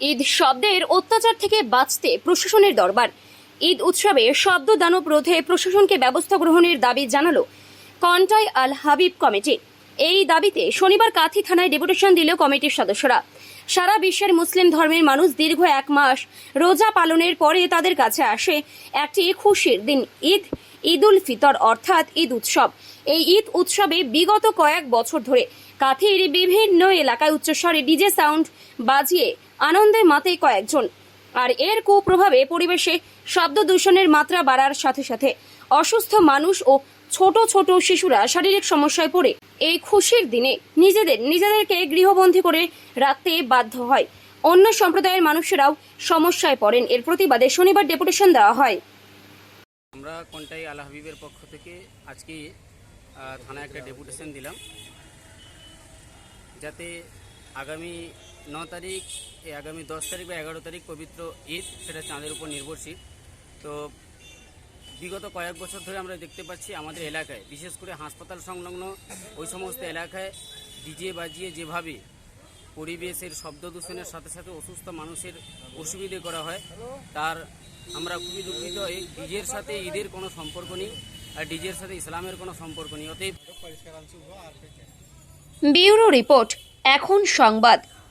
ঈদ শব্দের অত্যাচার থেকে বাঁচতে প্রশাসনের দরবার। ঈদ উৎসবে শব্দ দানব রোধে প্রশাসনকে ব্যবস্থা গ্রহণের দাবি জানালো কন্টাই আল হাবিব কমিটি। এই দাবিতে শনিবার কাথি থানায় ডেপুটেশন দিল কমিটির সদস্যরা। সারা বিশ্বের মুসলিম ধর্মের মানুষ দীর্ঘ এক মাস রোজা পালনের পরে তাদের কাছে আসে একটি খুশির দিন। ঈদ ঈদ উল ফিতর অর্থাৎ ঈদ উৎসব। এই ঈদ উৎসবে বিগত কয়েক বছর ধরে কাথির বিভিন্ন এলাকায় উচ্চস্বরে ডিজে সাউন্ড বাজিয়ে আনন্দে মাতে কয়েকজন। আর এর কুপ্রভাবে পরিবেশে শব্দ দূষণের মাত্রা বাড়ার সাথে সাথে অসুস্থ মানুষ ও ছোট ছোট শিশুরা শারীরিক সমস্যায় পড়ে। এই খুশির দিনে নিজেদের, নিজেদেরকে গৃহবন্দী করে রাখতে বাধ্য হয়। অন্য সম্প্রদায়ের মানুষেরাও সমস্যায় পড়েন। এর প্রতিবাদে শনিবার ডেপুটেশন দেওয়া হয়। আমরা কোনটাই আল হাবিবের পক্ষ থেকে আজকে থানায় একটা ডেপুটেশন দিলাম। যাতে আগামী ন তারিখ আগামী দশ তারিখ বা এগারো তারিখ পবিত্র ঈদ, সেটা চাঁদের উপর নির্ভরশীল। তো বিগত কয়েক বছর ধরে আমরা দেখতে পাচ্ছি আমাদের এলাকায়, বিশেষ করে হাসপাতাল সংলগ্ন ওই সমস্ত এলাকায় ডিজে বাজিয়ে যেভাবে পরিবেশের শব্দ দূষণের সাথে সাথে অসুস্থ মানুষের অসুবিধে করা হয়, তার আমরা খুবই দুঃখিত এই ডিজের সাথে ঈদের কোনো সম্পর্ক নেই আর ডিজের সাথে ইসলামের কোনো সম্পর্ক নেই অতএব ব্যুরো রিপোর্ট এখন সংবাদ।